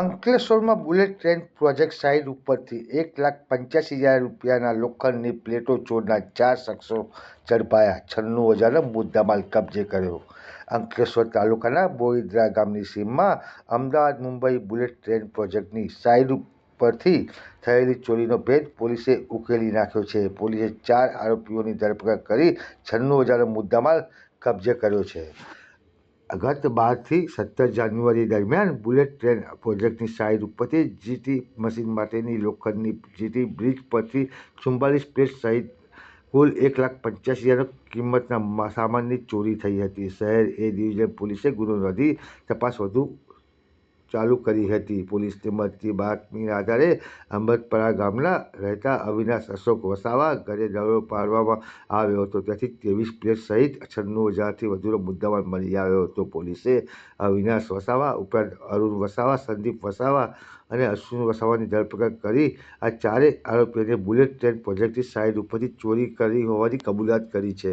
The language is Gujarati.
અંકલેશ્વરમાં બુલેટ ટ્રેન પ્રોજેક્ટ સાઇટ ઉપરથી એક લાખ પંચ્યાસી હજાર રૂપિયાના લોખંડની પ્લેટો ચોરનાર ચાર શખ્સો ઝડપાયા. છન્નું હજારનો મુદ્દામાલ કબજે કર્યો. અંકલેશ્વર તાલુકાના બોઈદ્રા ગામની સીમમાં અમદાવાદ, મુંબઈ બુલેટ ટ્રેન પ્રોજેક્ટની સાઇડ ઉપરથી થયેલી ચોરીનો ભેદ પોલીસે ઉકેલી નાખ્યો છે. પોલીસે ચાર આરોપીઓની ધરપકડ કરી છન્નું હજારનો મુદ્દામાલ કબજે કર્યો છે. ગત બારથી સત્તર જાન્યુઆરી દરમિયાન બુલેટ ટ્રેન પ્રોજેક્ટની સાઇટ ઉપરથી જીટી મશીન માટેની લોખંડની જીટી બ્રિજ પરથી ચુમ્બાલીસ પ્લેટ સહિત કુલ એક લાખ પંચ્યાસી હજાર કિંમતના સામાનની ચોરી થઈ હતી. શહેર એ ડિવિઝન પોલીસે ગુનો નોંધી તપાસ વધુ ચાલુ કરી હતી. પોલીસને મળતી બાતમીના આધારે અંબતપરા ગામના રહેતા અવિનાશ અશોક વસાવા ઘરે દરોડો પાડવામાં આવ્યો હતો. ત્યાંથી ત્રેવીસ પ્લેટ સહિત છન્નું હજારથી વધુનો મુદ્દામાલ મળી આવ્યો હતો. પોલીસે અવિનાશ વસાવા ઉપરાંત અરુણ વસાવા, સંદીપ વસાવા અને અશ્વિન વસાવાની ધરપકડ કરી આ ચારેય આરોપીઓને બુલેટ ટ્રેન પ્રોજેક્ટની સાઇડ ઉપરથી ચોરી કરી હોવાની કબૂલાત કરી છે.